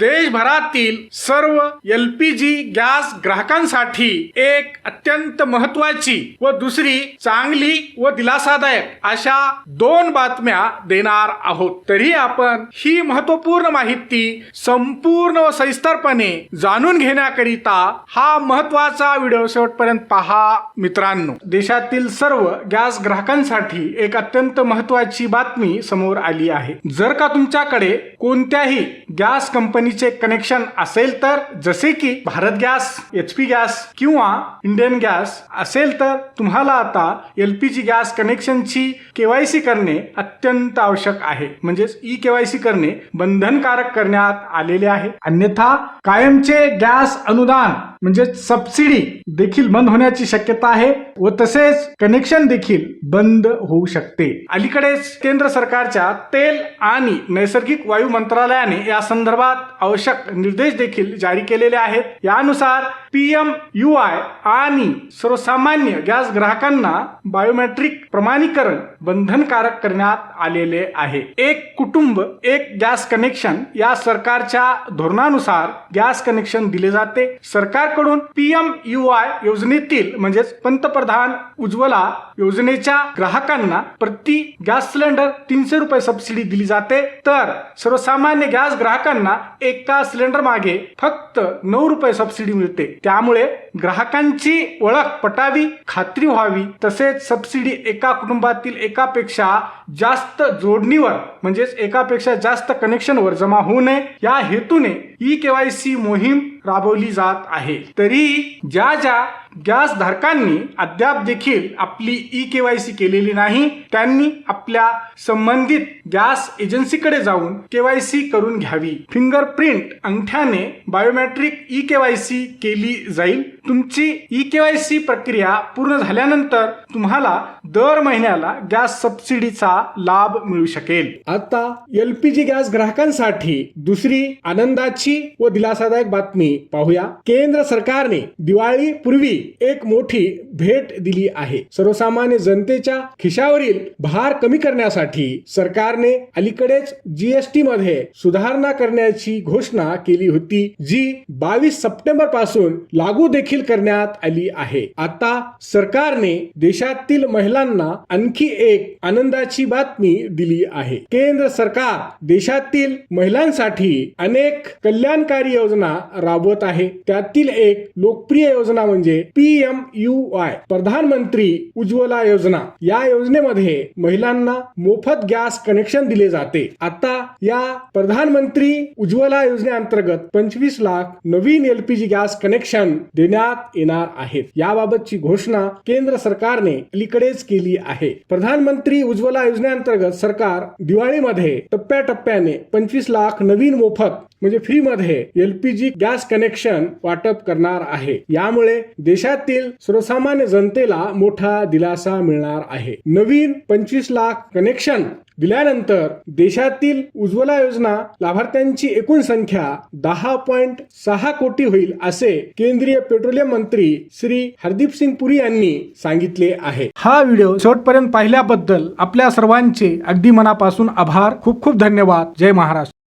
देशभरातील सर्व L P G gas ग्राहकांसाठी एक अत्यंत महत्वाची व दुसरी चांगली व दिलासादायक अशा दोन बातम्या देणार आहोत. तरी आपण ही महत्त्वपूर्ण माहिती संपूर्ण व सविस्तरपणे जाणून घेण्याकरिता हा महत्त्वाचा व्हिडिओ शेवटपर्यंत पहा मित्रांनो. देशातील सर्व गॅस ग्राहकांसाठी एक अत्यंत महत्वाची बातमी समोर आली आहे. जर का तुमच्याकडे कोणत्याही गॅस कंपनीचे कनेक्शन असेल तर जसे की Bharat gas H P gas किंवा इंडियन गॅस असेल तर तुम्हाला आता एल पी जी गॅस कनेक्शनची केवायसी करणे अत्यंत आवश्यक आहे. म्हणजेच ई केवायसी करणे बंधनकारक करण्यात आलेले आहे. अन्यथा कायमचे गॅस अनुदान म्हणजे सबसिडी देखील बंद होण्याची शक्यता आहे व तसेच कनेक्शन देखील बंद होऊ शकते. अलीकडेच केंद्र सरकारच्या तेल आणि नैसर्गिक वायू मंत्रालयाने या संदर्भात आवश्यक निर्देश देखील जारी केलेले आहेत. यानुसार पी एम यू आय आणि सर्वसामान्य गॅस ग्राहकांना बायोमेट्रिक प्रमाणीकरण बंधनकारक करण्यात आलेले आहे. एक कुटुंब एक गॅस कनेक्शन या सरकारच्या धोरणानुसार गॅस कनेक्शन दिले जाते. सरकारकडून पी एम यू आय योजनेतील म्हणजेच पंतप्रधान उज्ज्वला योजनेच्या ग्राहकांना प्रति गॅस सिलेंडर तीनशे रुपये सबसिडी दिली जाते. तर सर्वसामान्य गॅस ग्राहकांना एका सिलेंडर मागे फक्त नऊ रुपये सबसिडी मिळते. त्यामुळे ग्राहकांची ओळख पटावी खात्री व्हावी. तसेच सबसिडी एका कुटुंबातील एकापेक्षा जास्त जोडणीवर म्हणजेच एकापेक्षा जास्त कनेक्शनवर जमा होऊ नये. या हेतूने ई केवायसी मोहीम राबवली जात आहे. तरी ज्या ज्या गॅस धारकांनी अद्याप देखील आपली ई केवायसी केलेली नाही त्यांनी आपल्या संबंधित गॅस एजन्सीकडे जाऊन केवायसी करून घ्यावी. फिंगरप्रिंट अंगठ्याने बायोमेट्रिक ई केवायसी केली जाईल. तुमची ई केवायसी प्रक्रिया पूर्ण झाल्यानंतर तुम्हाला दर महिन्याला गॅस सबसिडीचा लाभ मिळू शकेल. आता एलपीजी गॅस ग्राहकांसाठी दुसरी आनंदाची व दिलासादायक बातमी पाहूया. केंद्र सरकारने दिवाळी पूर्वी एक मोठी भेट दिली आहे. सर्वसामान्य जनतेच्या खिशावरील भार कमी करण्यासाठी सरकारने अलीकडेच जीएसटी मध्ये सुधारणा करण्याची घोषणा केली होती जी बावीस सप्टेंबरपासून लागू देखील करण्यात आली आहे. आता सरकारने देशातील महिलांना आणखी एक आनंदाची बातमी दिली आहे. केंद्र सरकार देशातील महिलांसाठी अनेक कल्याणकारी योजना राबवत आहे. त्यातील एक लोकप्रिय योजना म्हणजे पी एम यू आय प्रधानमंत्री उज्ज्वला योजना. या योजनेमध्ये महिलांना मोफत गॅस कनेक्शन दिले जाते. आता या प्रधानमंत्री उज्ज्वला योजनेअंतर्गत पंचवीस लाख नवीन एलपीजी गॅस कनेक्शन देण्यात येणार आहेत. याबाबतची घोषणा केंद्र सरकारने अलीकडेच केली आहे. प्रधानमंत्री उज्ज्वला योजनेअंतर्गत सरकार दिवाळीमध्ये टप्प्याटप्प्याने पंचवीस लाख नवीन मोफत म्हणजे फ्री मध्ये एलपीजी गॅस कनेक्शन वाटप करणार आहे. यामुळे देशातील सर्वसामान्य जनतेला मोठा दिलासा मिळणार आहे. नवीन पंचवीस लाख कनेक्शन दिल्यानंतर देशातील उज्ज्वला योजना लाभार्थ्यांची एकूण संख्या दहा पॉइंट सहा कोटी होईल असे केंद्रीय पेट्रोलियम मंत्री श्री हरदीप सिंग पुरी यांनी सांगितले आहे. हा व्हिडिओ शेवटपर्यंत पाहिल्याबद्दल आपल्या सर्वांचे अगदी मनापासून आभार. खूप खूप धन्यवाद. जय महाराष्ट्र.